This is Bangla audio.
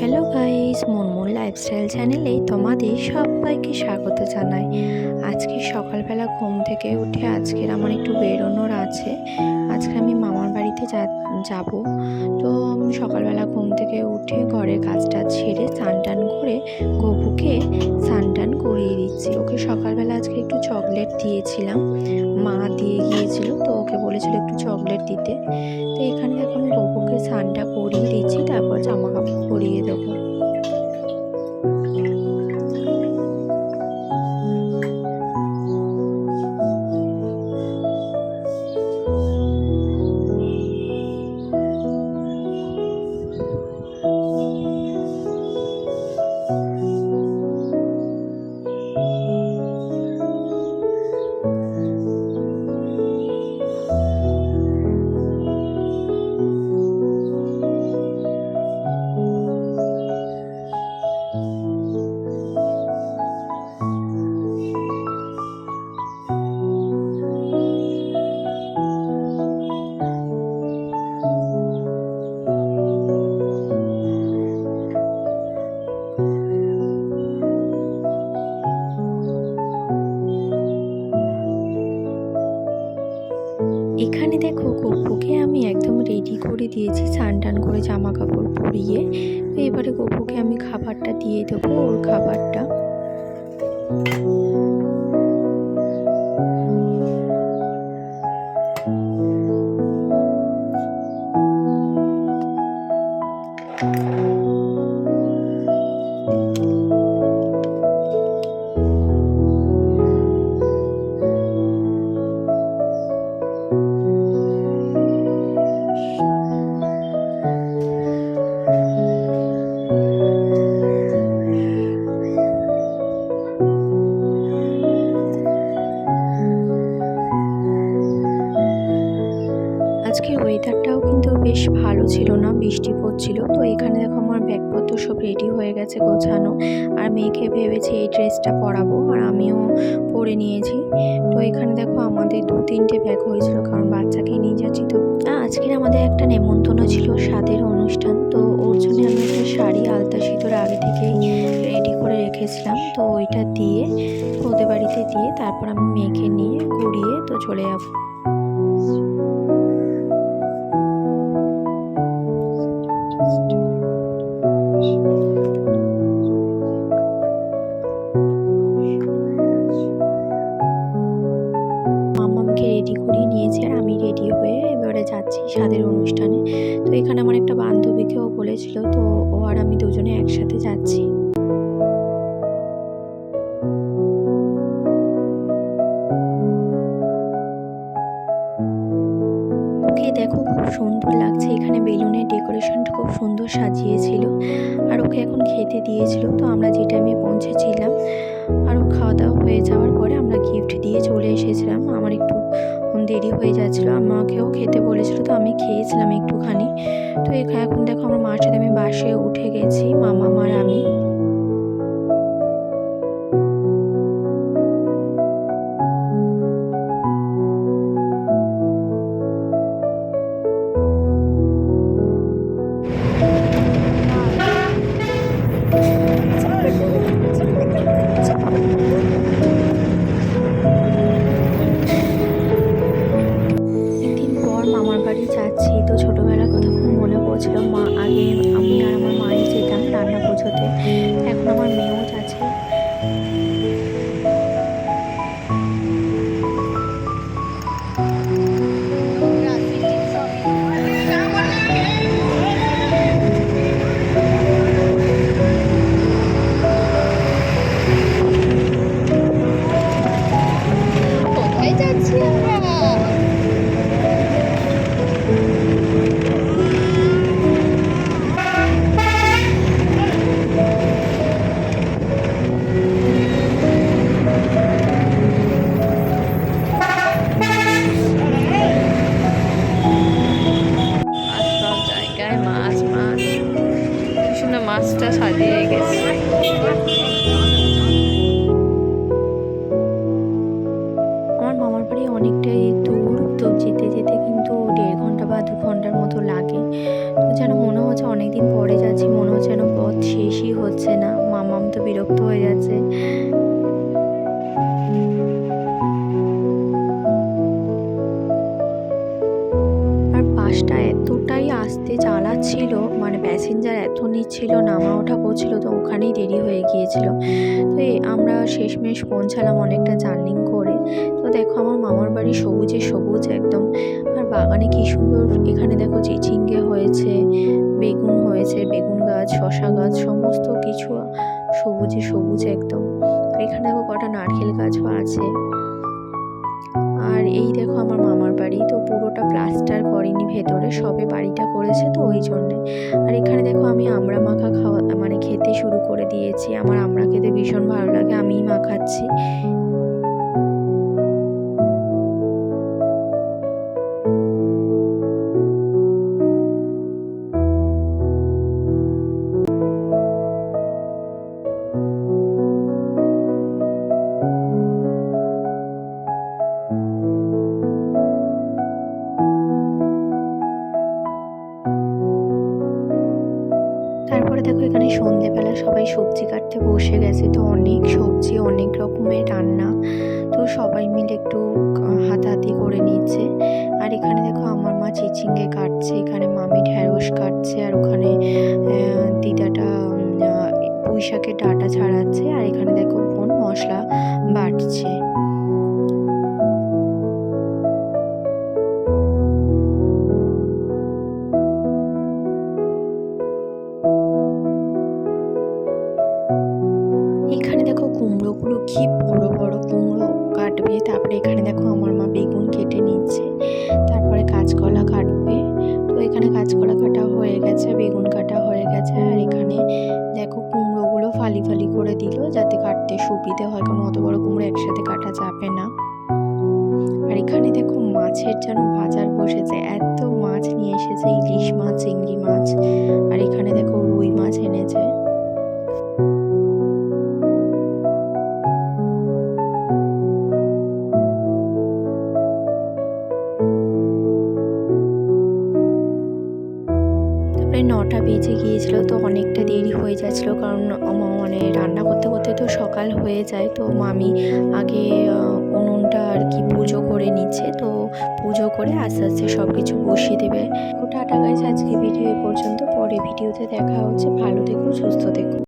হ্যালো গাইস মনমন লাইফস্টাইল চ্যানেলে তোমাদের সবাইকে স্বাগত জানাই। আজকে সকালবেলা ঘুম থেকে উঠে আজকের আমার একটু বেরোনোর আছে। আজকে আমি মামার বাড়িতে যাব। তো সকালবেলা ঘুম থেকে উঠে ঘরের কাজটা ছেড়ে স্নান টান করে গপুকে স্নান টান করিয়ে দিচ্ছি। ওকে সকালবেলা আজকে একটু চকলেট দিয়েছিলাম। মা দিয়ে গিয়েছিল, তো ওকে বলেছিল একটু চকলেট দিতে। তো এখানে এখন গপুকে স্নানটা করিয়ে দিচ্ছি, তারপর চান স্নান টান করে জামা কাপড় পরিয়ে, তো এবারে গপুকে আমি খাবারটা দিয়ে দেবো, ওর খাবারটা। ওয়েদারটাও কিন্তু বেশ ভালো ছিল না, বৃষ্টি পড়ছিল। তো এখানে দেখো আমার ব্যাগপত্র সব রেডি হয়ে গেছে গোছানো। আর মেয়েকে ভেবেছি এই ড্রেসটা পরাবো, আর আমিও পরে নিয়েছি। তো এখানে দেখো আমাদের দু তিনটে ব্যাগ হয়েছিল, কারণ বাচ্চাকে নিয়ে যাচ্ছি। তো আজকের আমাদের একটা নেমন্তন্ন ছিল স্বাদের অনুষ্ঠান। তো ওর জন্য আমি একটা শাড়ি, আলতা সিঁদুর আগে থেকেই রেডি করে রেখেছিলাম। তো ওইটা দিয়ে ওদের বাড়িতে দিয়ে তারপর আমি মেয়েকে নিয়ে ঘুরিয়ে তো চলে যাব। স্বাদের অনুষ্ঠানে। তো এখানে আমার একটা বান্ধবীকেও বলেছিল, তো ও আর আমি দুজনে একসাথে যাচ্ছি। ওকে দেখো, খুব সুন্দর লাগছে। এখানে বেলুনের ডেকোরেশনটা খুব সুন্দর সাজিয়েছিল। আর ওকে এখন খেতে দিয়েছিল, তো আমরা যে টাইমে পৌঁছেছিলাম, আর খাওয়া দাওয়া হয়ে যাওয়ার পরে আমরা গিফট দিয়ে চলে এসেছিলাম। আমার একটু দেরি হয়ে যাচ্ছিল। আমাকেও খেতে বলেছিল তো, আমি খেয়েছিলাম একটুখানি। তো এখা- এখন দেখো আমার মার সাথে আমি বাসে উঠে গেছি। মামা মার আমি। আমার বাড়ি অনেকটাই দূর, তো যেতে যেতে কিন্তু দেড় ঘণ্টা বা দু ঘণ্টার মতো লাগে। তো যেন মনে হচ্ছে অনেক দিন পরে যাচ্ছি, মনে হচ্ছে যেন পথ শেষই হচ্ছে না। মামাম তো বিরক্ত হয়ে যাচ্ছে। বাসটা এতটাই আসতে চালাচ্ছিল মানে প্যাসেঞ্জার এত নিচ্ছিল নামা ওঠা করছিল তো ওখানেই দেরি হয়ে গিয়েছিল। তো আমরা শেষমেশ পৌঁছালাম অনেকটা জার্নিং করে। দেখো আমার মামার বাড়ি সবুজে সবুজ একদম। আর বাগানে কি সুন্দর, এখানে দেখো চিচিঙ্গে হয়েছে, বেগুন হয়েছে, বেগুন গাছ শশা গাছ, সমস্ত কিছু সবুজে সবুজ একদম। এখানে দেখো কটা নারকেল গাছও আছে। আর এই দেখো আমার মামার বাড়ি, তো পুরোটা প্লাস্টার করেনি ভেতরে, সবে বাড়িটা করেছে তো ওই জন্যে। আর এখানে দেখো আমি আমরা মাখা খাওয়া মানে খেতে শুরু করে দিয়েছি। আমার আমরা খেতে ভীষণ ভালো লাগে, আমিই মাখাচ্ছি। সবাই সবজি কাটতে বসে গেছে, তো অনেক সবজি, অনেক রকমের রান্না। তো সবাই মিলে একটু হাতাহাতি করে নিচ্ছে। আর এখানে দেখো আমার মা চিচিঙ্গে কাটছে, এখানে মামি ঢ্যাঁড়স কাটছে, আর ওখানে দিদাটা পুঁইশাকের ডাটা ছাড়াচ্ছে, আর এখানে কুমড়োগুলো কি বড় বড় কুমড়ো কাটবে? তারপরে এখানে দেখো আমার মা বেগুন কেটে নিচ্ছে। তারপরে কাঁচকলা কাটবে। তো এখানে কাঁচকলা কাটা হয়ে গেছে, বেগুন কাটা হয়ে গেছে। আর এখানে দেখো কুমড়োগুলো ফালি ফালি করে দিল যাতে কাটতে সুবিধে হয়, কারণ অত বড় কুমড়ো একসাথে কাটা যাবে না। আর এখানে দেখো মাছের যেন বাজার বসেছে, এত মাছ নিয়ে এসেছে, ইলিশ মাছ, চিংড়ি মাছ। আর এখানে দেখো রুই মাছ এনেছে। মানে রান্না করতে করতে তো সকাল হয়ে যায়, তো মামি আগে উনুনটা আর কি পুজো করে নিচ্ছে, তো পুজো করে আস্তে আস্তে সব কিছু বসিয়ে দেবে। টাটা গাছ আজকে ভিডিও পর্যন্ত, পরে ভিডিওতে দেখা হচ্ছে, ভালো থেকো, সুস্থ থেকো।